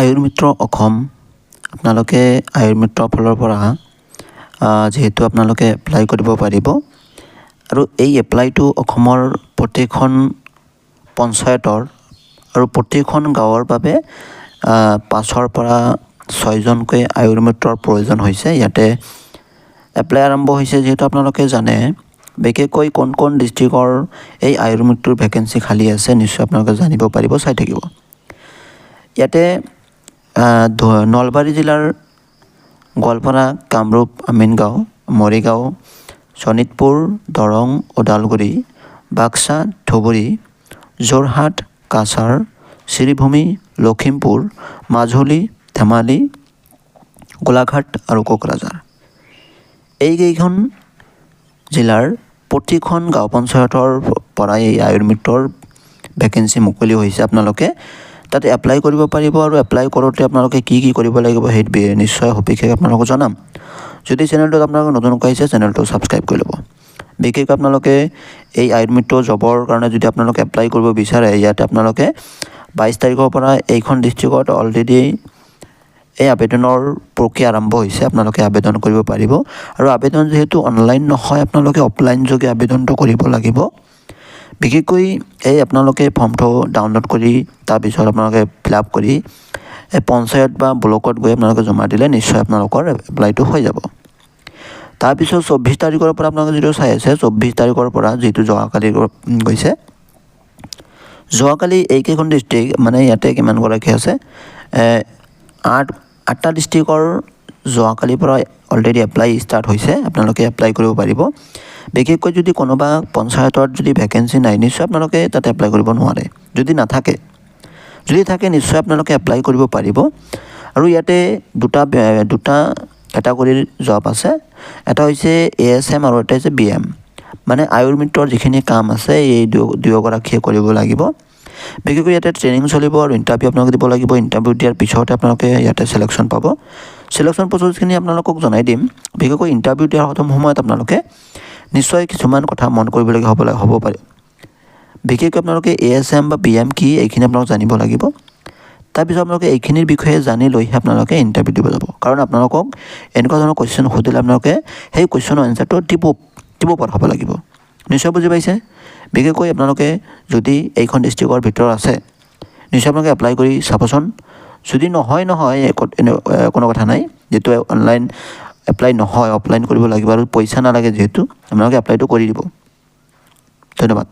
আয়ুৰ্মিত্ৰ অসম আপোনালোকে আয়ুৰ্মিত্ৰৰ ফালৰ পৰা যিহেতু আপোনালোকে এপ্লাই কৰিব পাৰিব। আৰু এই এপ্লাইটো অসমৰ প্ৰত্যেকখন পঞ্চায়তৰ আৰু প্ৰত্যেকখন গাঁৱৰ বাবে পাঁচৰ পৰা ছয়জনকৈ আয়ুৰ্মিত্ৰৰ প্ৰয়োজন হৈছে। ইয়াতে এপ্লাই আৰম্ভ হৈছে যিহেতু আপোনালোকে জানে। বিশেষকৈ কোন কোন ডিষ্ট্ৰিক্টৰ এই আয়ুৰ্মিত্ৰৰ ভেকেঞ্চি খালী আছে নিশ্চয় আপোনালোকে জানিব পাৰিব চাই থাকিব। ইয়াতে নলবাৰী জিলাৰ গোৱালপাৰা, কামৰূপ, আমিনগাঁও, মৰিগাঁও, শোণিতপুৰ, দৰং, ওদালগুৰি, বাক্সা, ধুবুৰী, যোৰহাট, কাছাৰ, শ্ৰীভূমি, লখিমপুৰ, মাজুলী, ধেমালি, গোলাঘাট আৰু কোকৰাঝাৰ। এইকেইখন জিলাৰ প্ৰতিখন গাঁও পঞ্চায়তৰ পৰাই এই আয়ুৰ্মিত্ৰৰ ভেকেঞ্চি মুকলি হৈছে। আপোনালোকে তাতে এপ্লাই কৰিব পাৰিব আৰু এপ্লাই কৰোঁতে আপোনালোকে কি কি কৰিব লাগিব সেই নিশ্চয় সবিশেষ আপোনালোকক জনাম। যদি চেনেলটোত আপোনালোকে নতুনকৈ আহিছে চেনেলটো ছাবস্ক্ৰাইব কৰি ল'ব। বিশেষকৈ আপোনালোকে এই আয়ুৰ্মিত্ৰ জবৰ কাৰণে যদি আপোনালোকে এপ্লাই কৰিব বিচাৰে, ইয়াতে আপোনালোকে বাইছ তাৰিখৰ পৰা এইখন ডিষ্ট্ৰিক্টত অলৰেডি এই আবেদনৰ প্ৰক্ৰিয়া আৰম্ভ হৈছে, আপোনালোকে আবেদন কৰিব পাৰিব। আৰু আবেদন যিহেতু অনলাইন নহয়, আপোনালোকে অফলাইন যোগে আবেদনটো কৰিব লাগিব। বিশেষকৈ এই আপোনালোকে ফৰ্মটো ডাউনলোড কৰি তাৰপিছত আপোনালোকে ফিল আপ কৰি পঞ্চায়ত বা ব্লকত গৈ আপোনালোকে জমা দিলে নিশ্চয় আপোনালোকৰ এপ্লাইটো হৈ যাব। তাৰপিছত চৌব্বিছ তাৰিখৰ পৰা আপোনালোকে যিটো চাই আছে, চৌব্বিছ তাৰিখৰ পৰা যিটো যোৱাকালি গৈছে, যোৱাকালি এইকেইখন ডিষ্ট্ৰিক্ট মানে ইয়াতে কিমানগৰাকী আছে আঠ, আঠটা ডিষ্ট্ৰিক্টৰ যোৱাকালিৰ পৰা অলৰেডি এপ্লাই ষ্টাৰ্ট হৈছে, আপোনালোকে এপ্লাই কৰিব পাৰিব। বিশেষকৈ যদি কোনোবা পঞ্চায়তত যদি ভেকেঞ্চি নাই, নিশ্চয় আপোনালোকে তাতে এপ্লাই কৰিব নোৱাৰে। যদি নাথাকে, যদি থাকে, নিশ্চয় আপোনালোকে এপ্লাই কৰিব পাৰিব। আৰু ইয়াতে দুটা দুটা কেটাগৰীৰ জব আছে। এটা হৈছে এ এছ এম আৰু এটা হৈছে বি এম মানে আয়ুৰ্মিত্ৰৰ যিখিনি কাম আছে, এই দুয়োগৰাকীয়ে কৰিব লাগিব। বিশেষকৈ ইয়াতে ট্ৰেইনিং চলিব আৰু ইণ্টাৰভিউ আপোনালোকে দিব লাগিব। ইণ্টাৰভিউ দিয়াৰ পিছতে আপোনালোকে ইয়াতে চিলেকশ্যন পাব। চিলেকশ্যন প্ৰচেছখিনি আপোনালোকক জনাই দিম। বিশেষকৈ ইণ্টাৰভিউ দিয়াৰ সময়ত আপোনালোকে নিশ্চয় কিছুমান কথা মন কৰিবলগীয়া হ'ব হ'ব পাৰে। বিশেষকৈ আপোনালোকে এ এছ এম বা বি এম কি, এইখিনি আপোনালোকে জানিব লাগিব। তাৰপিছত আপোনালোকে এইখিনিৰ বিষয়ে জানি লৈহে আপোনালোকে ইণ্টাৰভিউ দিব যাব। কাৰণ আপোনালোকক এনেকুৱা ধৰণৰ কুৱেশ্যন সুধিলে আপোনালোকে সেই কুৱেশ্যনৰ এনচাৰটো দিব দিব পৰা হ'ব লাগিব। নিশ্চয় বুজি পাইছে? বিশেষকৈ আপোনালোকে যদি এইখন ডিষ্ট্ৰিক্টৰ ভিতৰত আছে, নিশ্চয় আপোনালোকে এপ্লাই কৰি চাবচোন। যদি নহয় নহয় কোনো কথা নাই। যিটো অনলাইন এপ্লাই নহয় অফলাইন কৰিব লাগিব আৰু পইচা নালাগে যিহেতু, আপোনালোকে এপ্লাইটো কৰি দিব। ধন্যবাদ।